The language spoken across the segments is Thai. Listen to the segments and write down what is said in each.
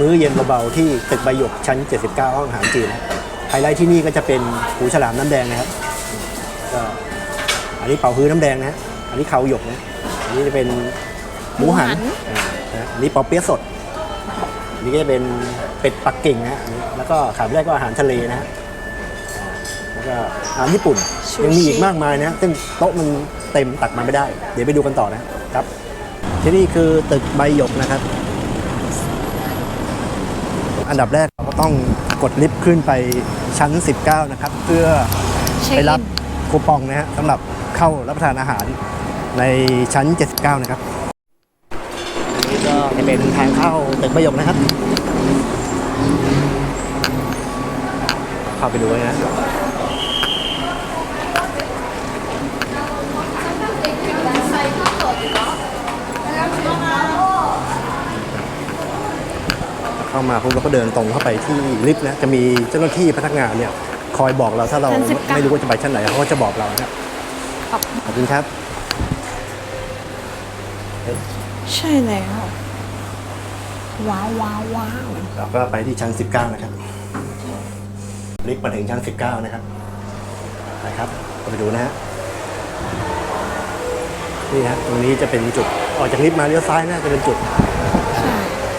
มื้อเย็นเบาๆที่ตึกใบหยกชั้น 79 ห้องอาหารจีนนะไฮไลท์ที่นี่ก็จะเป็นหูฉลามน้ำแดงนะครับก็อันนี้เป่าฮื้อน้ำแดงนะฮะอันนี้เขาหยกนะอันนี้จะเป็นหมูหันหมูหันอ่านะอันนี้ปอเปี๊ยะสดอันนี้ก็จะเป็นเป็ดปักกิ่งนะฮะอันนี้แล้วก็ขาแรกก็อาหารทะเลนะฮะอ่าแล้วก็อาหารญี่ปุ่นยังมีอีกมากมายนะซึ่งโต๊ะมันเต็มตักมาไม่ได้ เดี๋ยวไปดูกันต่อนะครับ ที่นี่คือตึกใบหยกนะครับ อันดับแรกเราก็ต้องกดลิฟต์ขึ้นไปชั้น 19 นะครับ เพื่อเช็คไปอิรับนคูปองนะฮะสำหรับเข้ารับประทานอาหารในชั้น 79 นะครับอันนี้ก็จะเป็นทางเข้าตึกใบหยกนะครับ เข้าไปดูเลยนะ เข้ามาปุ๊บเราก็เดินตรงเข้าไปที่ลิฟต์นะจะมีเจ้าหน้าที่พนักงานเนี่ยคอยบอกเราถ้าเราชั้น19ไม่รู้ว่าจะไปชั้นไหนเขาก็จะบอกเรานะขอบขอบคุณครับ ใช่แล้วว้าวว้าวว้าวเราก็ไปที่ชั้น 19 นะครับ ลิฟต์มาถึงชั้น 19 นะครับนะครับก็ไปดูนะฮะ นี่ฮะ ตรงนี้จะเป็นจุด ออกจากลิฟต์มาเลี้ยวซ้ายนะจะเป็นจุดใช่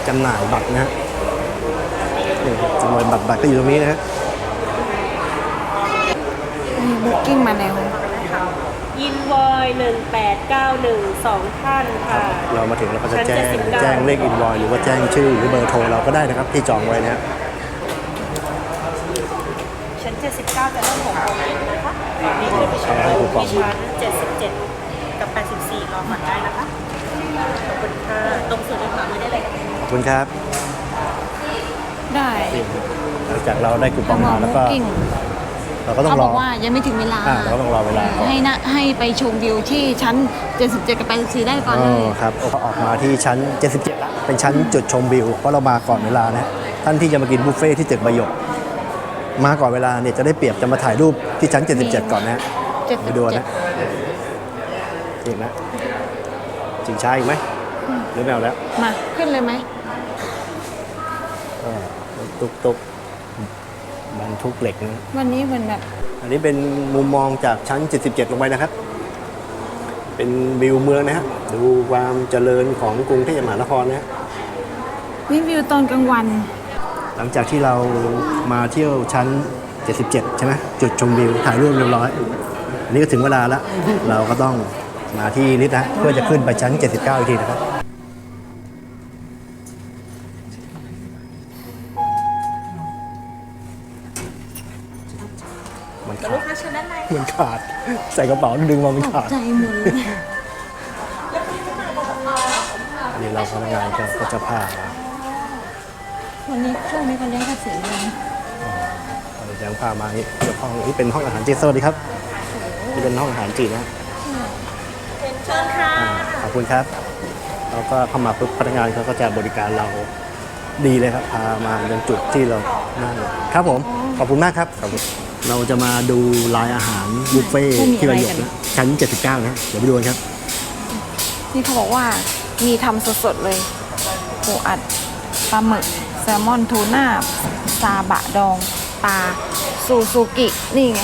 จำหน่ายบัตรนะฮะ นี่จำหน่ายบัตรบัตรก็อยู่ตรงนี้นะฮะมีบุ๊กิ้งมาแล้วยินวอยหนึ่งแปดเก้าหนึ่งสองท่านค่ะ เรามาถึงเราก็จะแจ้งชั้น79 แจ้งเลขอินวอยหรือว่าแจ้งชื่อหรือเบอร์โทรเราก็ได้นะครับที่จองไว้นะฮะชั้นเจ็ดสิบเก้าจะเริ่มหกโมงเย็นนะคะนี่คือไปชมให้คูปองที่ชั้นเจ็ดสิบเจ็ดกับแปดสิบสี่รอก่อนได้นะคะ ขอบคุณค่ะ ตรงสุดเลยค่ะไม่ได้เลย ขอบคุณครับ ได้หลังจากเราได้คูปจะองบอมากแล้วบุ๊ก็กิ้งเราก็ต้องเขารบอ อกว่ายังไม่ถึงเวลาอ่าเราก็ต้องรอเวลาก่อน ให้นะให้ไปชมวิวที่ชั้น 77 กับ84ได้ก่อนอ๋เลอยครับก็ออกมาที่ชั้น 77ละเป็นชั้นจุดชมวิว เพราะเรามาก่อนเวลานะท่านที่จะมากินบุฟเฟ่ที่ตึกใบหยก มาก่อนเวลาเนี่ยจะได้เปรียบจะมาถ่ายรูปที่ชั้น 77 ก่อนนะไปดูนะจริงนะจริงช้าอีกไหมหรือไม่เอาแล้วมาขึ้นเลยไหมก็ ตุกตุกบรรทุกเหล็กนะวันนี้เหมือนแบบอันนี้เป็นมุมมองจากชั้น 77 ลงไปนะครับ เป็นวิวเมืองนะฮะดูความเจริญของกรุงเทพมหานครนะฮะนี่วิวตอนกลางวัน หลังจากที่เรามาเที่ยวชั้น 77 ใช่ไหมจุดชมวิวถ่ายรูปเรียบร้อย อันนี้ก็ถึงเวลาแล้ว เราก็ต้องมาที่ลิฟต์นะเพื่อจะขึ้นไปชั้น 79 อีกทีนะครับ มันขาด ใส่กระเป๋าดึงมามันตกขาด ใจหมดเลยอันนี้เราพนักงานก็ก็จะพามาวันนี้ช่วงนี้เขาเลี้ยงกระสือเลยเราจะพามานี่เดี๋ยวห้องนี่เป็นห้องอาหารจีนสวัสดีครับนี่เป็นห้องอาหารจีนนะเชิญค่ะ อ่าขอบคุณครับเราก็เข้ามาปุ๊บพนักงานเขาก็จะบริการเราดีเลยครับพามายังจุดที่เรานั่งครับผมขอบคุณมากครับขอบคุณ เราจะมาดูรายอาหารบุฟเฟ่ที่ระยองนะชั้น 79 นะ เดี๋ยวไปดูกันครับ นี่เขาบอกว่ามีทำสดๆเลยปูอัดปลาหมึก แซลมอนทูน่าซาบะดองปลาซูซูกิ นี่ไง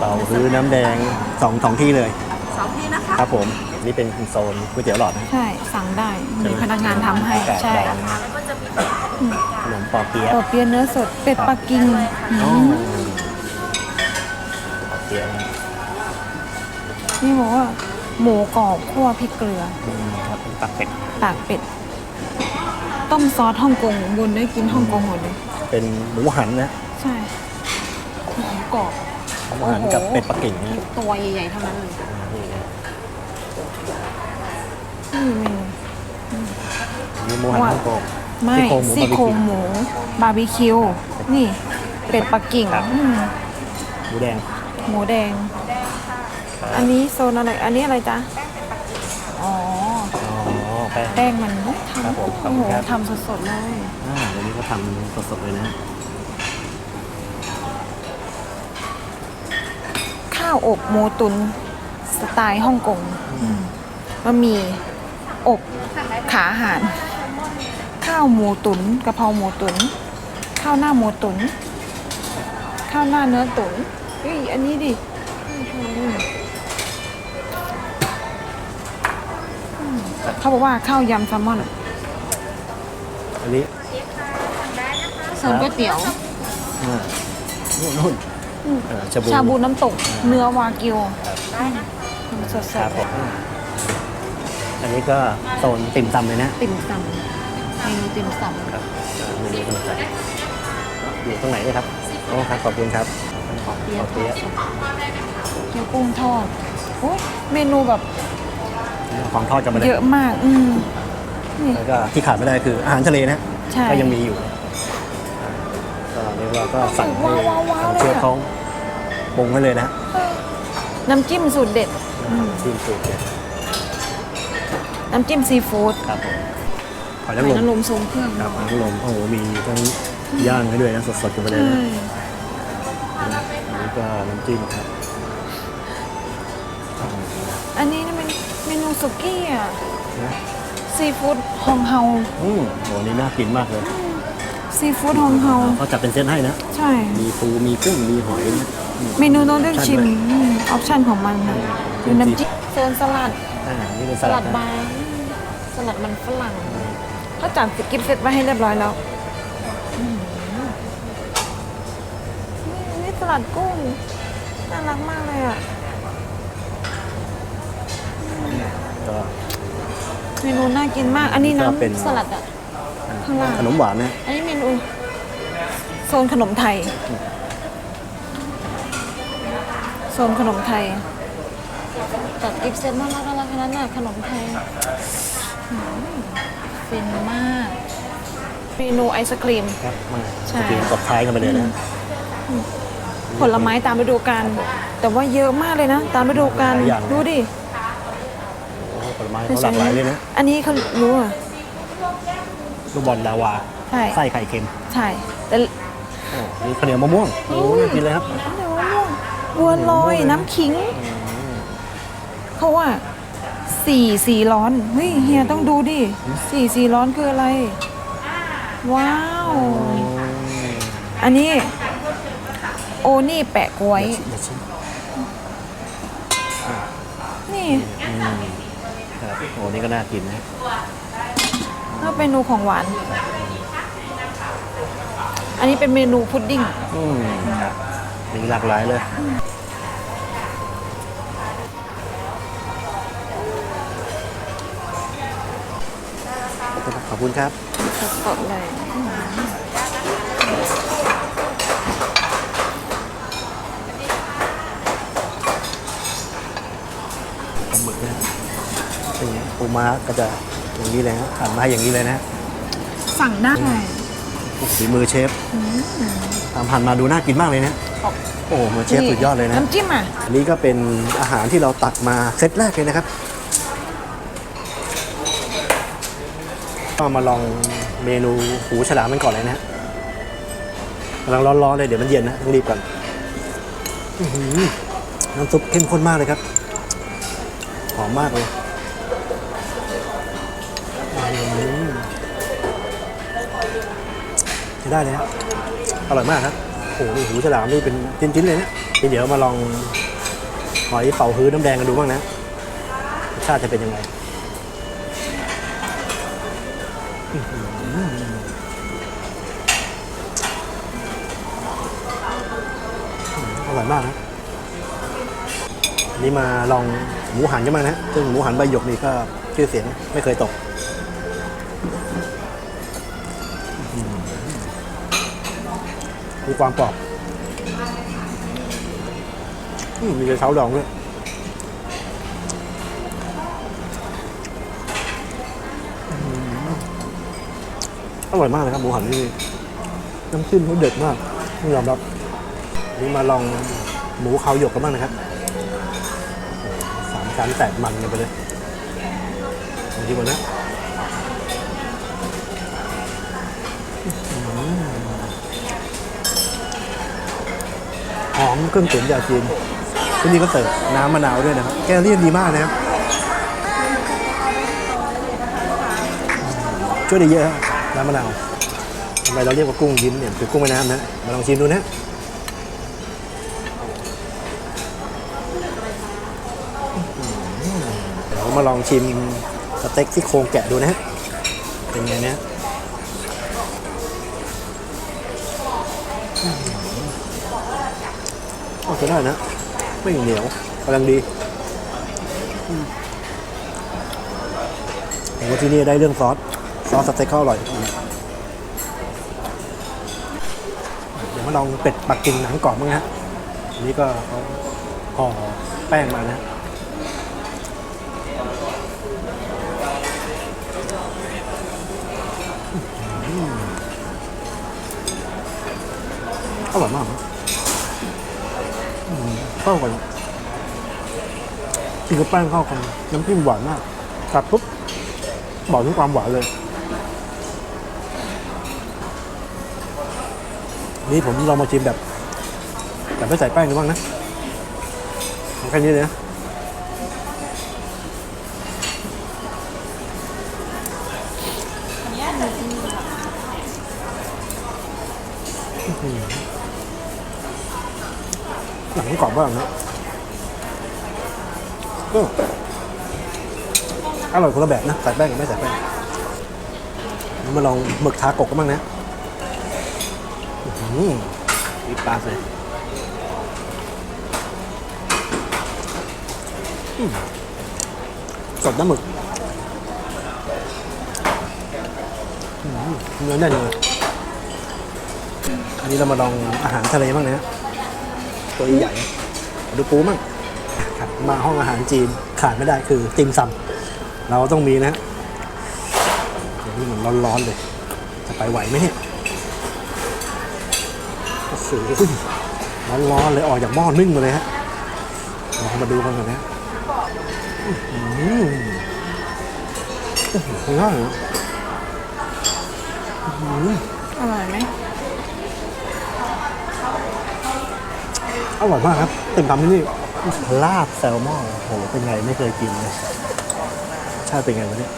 เราซื้อน้ำแดงสองสองที่เลยสองที่นะคะ ครับผม นี่เป็นโซนก๋วยเตี๋ยวหลอดนะ ใช่ สั่งได้มีพนักงานทำให้ แปดใช่ดองขนมปอเปี๊ยะโอเปียะเนื้อสด เป็ดปักกิ่งอ๋อมปอเปี๊ยะนะนี่บอกว่า หมูกรอบคั่วพริกเกลือ อืมครับเป็นปักเป็ด ปากเป็ด ต้มซอสฮ่องกงบนได้กินฮ่องกงหมดเลย เป็นหมูหันนะใช่หมูกรอบหมูหันกับเป็ดปักกิ่งนะตัวใหญ่ๆเท่านั้นเลยนี่นะ นี่เมนูนี่หมูหันฮ่องกงไม่ซี่โครงหมูซี่บาร์บีคิวโครงหมูบาร์บีคิว นี่ เป็ดปักกิ่งครับอืมหมูแดง หมูแดง อันนี้โซนอะไร อันนี้อะไรจ๊ะอ๋อ อ๋อแป้ง แป้งมันทครับผมำขอบโอ้คุโหณครับ ทำสดๆเลย อ่าเดี๋ยวนี้เขาทำสดๆเลยนะข้าาวอบหมูตุน สไตล์ฮ่องกงบะหมี่ อบ ขาอาหาร ข้าวหมูตุนกะเพราหมูตุน ข้าวหน้าหมูตุน ข้าวหน้าเนื้อตุนเฮ้ยอันนี้ดิอืมเขาบอกว่าข้าวยำแซลมอนอันนี้เสิร์ฟก๋วยเตี๋ยวอ่านู่นนู่นเอ่อชาบูชาบูน้ำตก เนื้อวากิวสดครับผม อันนี้ก็โซนติ่มซำเลยนะๆติ่มซำเมนูติ่มซำครับอ่าเมนูขนมไทยอยู่ตรงไหนเนี่ยครับโอ้ครับขอบคุณครับขอบเปี๊ยะเปี๊ยะเกี๊ยวกุ้งทอดโอ้ยเมนูแบบของทอดกันมาเลยเยอะมากอืมนี่ แล้วก็ที่ขาดไม่ได้คืออาหารทะเลนะใช่ ก็ยังมีอยู่อ่าก็เรียกว่าก็สั่งให้ว้าวว้าวทางเลยอะเชฟเขาปรุงให้เลยนะน้ำจิ้มสูตรเด็ดซีฟู้ดเนี่ย น้ำจิ้มซีฟู้ดครับผมหอยหนางอยรมนางรมทรงเครื่องครับหอยนางรมโอ้โหมีทั้งย่างให้ด้วยนะสดๆกันไปเลยใช่นะอันนี้ก็น้ำจิ้มครับอันนี้นี่เป็นเมนูสุกี้อะนะซีฟู้ดฮองเฮาอืมโหนี่น่ากินมากเลยซีฟู้ดฮองเฮาเขาจัดเป็นเซตให้นะ ใช่ มีปูมีกุ้งมีหอยนะอืม เมนูต้องเลือกชิมออปชั่นของมันนะดูน้ำจิ้มโซนสลัด อ่านี่เป็นสสลัลัดดนะบาร์ สลัดมันฝรั่งเขาจัดสกิปเซตไว้ให้เรียบร้อยแล้วอืมนี่นี่สลัดกุ้งน่ารักมากเลยอะก็ เมนูน่ากินมาก อันนี้ก็เป็น น้ำสลัดอะ ข้างล่าง ขนมหวานนะอันนี้เมนูโซนขนมไทย โซนขนมไทยจัดกิฟต์เซตน่ารักน่ารักขนาดนั้นน่ะขนมไทย อืมเป็นมากเมนูไอศครีม ครับมาใช่ จะกินตบท้ายกันไปเลยนะผลไม้ตามฤดูกาลแต่ว่าเยอะมากเลยนะ ตามฤดูกาลหลายอย่างดูดิโอ้โหผลไม้เขาหลากหลายเลยนะอันนี้เขารู้อะ ลูกบอลลาวาใช่ ไส้ไข่เค็มใช่แต่โอ้มีข้าวเหนียวมะม่วงโอ้โหน่ากินเลยครับ เดี๋ยวม่วงบัวลอยน้ำขิงเขาว่า สี่สี่ร้อนเฮ้ยเฮียต้องดูดิสี่สี่ร้อนคืออะไร ว้าว อันนี้ โอนี่แปะกล้วย อย่าชิมนี่ครับโอ้นี่ก็น่ากินนะก็เมนูของหวาน อันนี้เป็นเมนูพุดดิ้ง อืมครับมีหลากหลายเลย ขอบคุณครับสดๆเลยปลาหมึกเนี่ยเป็นไงปูม้าก็จะอย่างนี้เลยนะหั่นมาให้อย่างนี้เลยนะ สั่งได้ฝีมือเชฟทำหั่นมาดูน่ากินมากเลยนะโอ้โหมือเชฟสุดยอดเลยนะน้ำจิ้มอะอันนี้ก็เป็นอาหารที่เราตักมาเซตแรกเลยนะครับ ก็มาลองเมนูหูฉลามมันก่อนเลยนะฮะกำลังร้อนๆเลยเดี๋ยวมันเย็นนะต้องรีบก่อนอน้ำซุปเข้มข้นมากเลยครับ หอมมากเลยอือหือใช้ได้เลยครับอร่อยมากครับโอ้โหหูฉลามนี่เป็นชิ้นๆเลยนะเดี๋ยวมาลองหอยเป่าฮื้อน้ำแดงกันดูบ้างนะรสชาติจะเป็นยังไง อร่อยมากนะนนี้มาลองหมูหันกันบ้านะซึ่งหมูหันใบหยกนี่ก็ชื่อเสียงไม่เคยตกมีความกรอบอืมมีกระเช้าดองด้วย ร่อยมากเลยครับหมูหันนี่น้ำจิ้มเขาเด็ดมากต้องยอมรับนี่มาลองหมูเขาหยกกันบ้างนะครับสามชั้นแตกมันกันไปเลยลองชิมก่อนนะหอมเครื่องตุ๋นยาจีนที่นี่ก็เสิร์ฟน้ำมะนาวด้วยนะครับ แกลเลี่ยนดีมากนะครับ ช่วยได้เยอะครับ น้ำมะนาวทำไมเราเรียกว่ากุ้งยิ้มเนี่ยคือกุ้งแม่น้ำนะมาลองชิมดูนะเดี๋ยวมาลองชิมสเต็กที่โครงแกะดูนะฮะเป็นไงเนี่ยโอ้จะได้นะ ไม่เหนียวกำลังดีผมว่าที่นี่ได้เรื่องซอส ซอสสเต็กเขาอร่อยเดี๋ยวมาลองเป็ดปักกิ่งหนังกรอบมั้งฮะอันนี้ก็เขาห่อแป้งมานะอร่อยมากครับอืมเข้ากันกินกับแป้งเข้ากัน น้ำจิ้มหวานมากกัดปุ๊บบอกถึงความหวานเลย นี่ผมลองมาชิมแบบแบบไม่ใส่แป้งดูบ้างนะแค่นี้เลยนะหนังกรอบมากนะเอออร่อยคนละแบบนะใส่แป้งกับไม่ใส่แป้งมาลองหมึกทากกกันบ้างนะ มวิปลาเลยสดน้ำหมึกเนื้อแน่นเลยอันนี้เรามาลองอาหารทะเลบ้างนะฮะตัวใหญ่ดูปูมั่งครับมาห้องอาหารจีนขาดไม่ได้คือติมซำเราต้องมีนะเดี๋ยวนี้มันร้อนๆเลย จะไปไหวไหมเนี่ย โอ้โหร้อนๆเลยออกจากหม้อนึ่งมาเลยฮะลองมาดูกันก่อนนะอื้อหือโอ้โหง่ายนะอื้อหืออร่อยไหมอร่อยมากครับเต็มคำที่นี่ลาบแซลมอนโอ้โหเป็นไงไม่เคยกินเลยชาติเป็นไงวะเนี่ย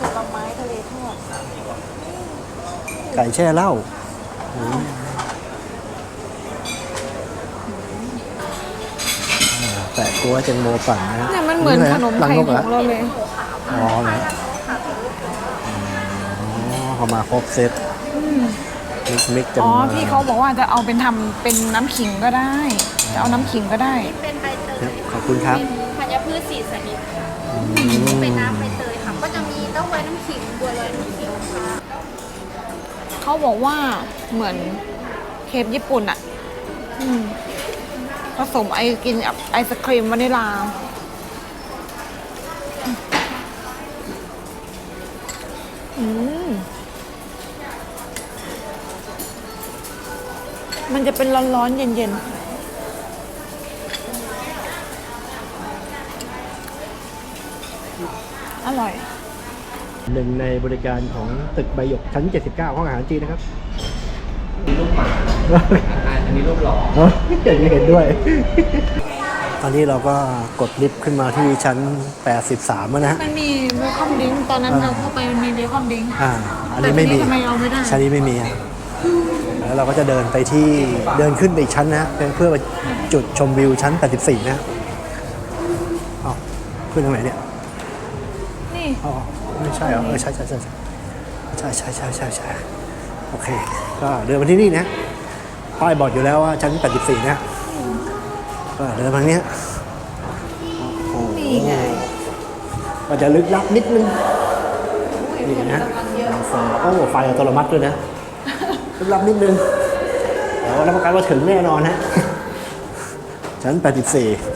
ผลไม้ทะเลทอดไก่แช่เหล้าอืมอ่าแปะกลัวแตงโมปั่นนะฮะเนี่ยมันเหมือนขนมไข่รังขกองเหรอเราเลย อ๋อเหรออ๋อเขามาครบเซตมิกมิกจะอ๋อ มาพี่เขาบอกว่าจะเอาเป็นทำเป็นน้ำขิงก็ได้ จะเอาน้ำขิงก็ได้ เป็นใบเตครัยบขอบคุณครับเป็นธัญพืชสีชนิดอืมเป็นน้ำใบเตยค่ะ ก็จะมีเต้าหวยน้ำขิงบัวลอยน้ำขิงค่ะ เขาบอกว่าเหมือนเคปญี่ปุ่นอะอืม ผสมไอกินกับไอศครีมวานิลาอืมมันจะเป็นร้อนๆเย็นๆอร่อย หนึ่งในบริการของตึกใบหยกชั้น 79 ห้องอาหารจีนนะครับรูปหมา อันนี้รูปหล่อเอออย่างนี้เห็นด้วย ตอนนี้เราก็กดลิฟต์ขึ้นมาที่ชั้น 83แล้วนะ มันมีเวลคอมดิ้งตอนนั้นเราเข้าไปมันมีเวลคอมดิ้งอ่า อันนี้ไม่มีแต่ทีนี้ทำไมเอาไม่ได้ชั้นนี้ไม่มีอะแล้วเราก็จะเดินไปที่เดินขึ้นไปอีกชั้นนะฮะเพื่อไปจุดชมวิวชั้น 84 นะฮะอ้าวขึ้นตรงไหนเนี่ย นี่อ๋อไม่ใช่เหรอเออใช่ใช่ใช่ใช่ใช่ใช่ใช่ใช่โอเค ก็เดินมาที่นี่นะ ป้ายบอกอยู่แล้วว่าชั้น 84 นะก็เดินมาทางเนี้ยโอ้โหนี่ไง ก็จะลึกลับนิดนึง นี่นะไฟโอ้ไฟอัตโนมัติด้วยนะ ลึกลับนิดนึงเดี๋ยวรับประกันว่าถึงแน่นอนฮะชั้น 84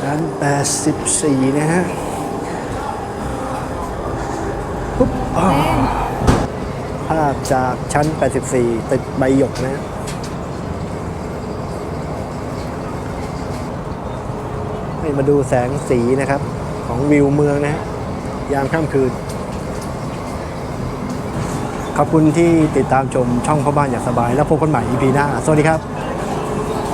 ชั้น 84 นะฮะปุ๊บภาพจากชั้น 84 ตึกใบหยกนะฮะให้มาดูแสงสีนะครับ ของวิวเมืองนะฮะยามค่ำคืน ขอบคุณที่ติดตามชมช่องพ่อบ้านอย่างสบาย แล้วพบกันใหม่ EP หน้า สวัสดีครับ